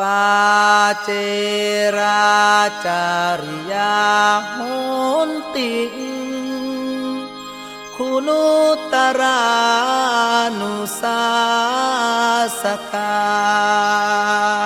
ปาเจราจาริยาโหนติงคุณุตรานุสาสกา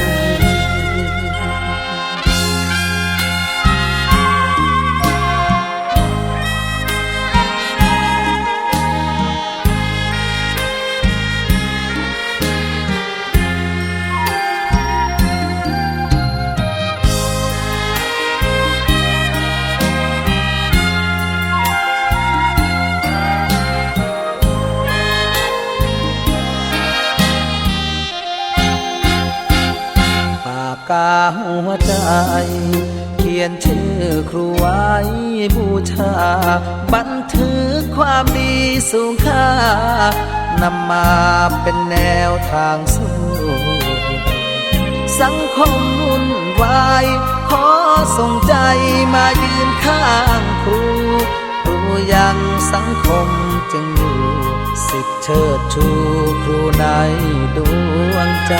หัวใจ เขียนชื่อครูไว้บูชา บันทึกความดีสูงค่านำมาเป็นแนวทางสู้สังคมวุ่นวาย ขอส่งใจมายืนข้างครูครูยังสังคมจึงอยู่สิทธิเชิดชูครูในดวงใจ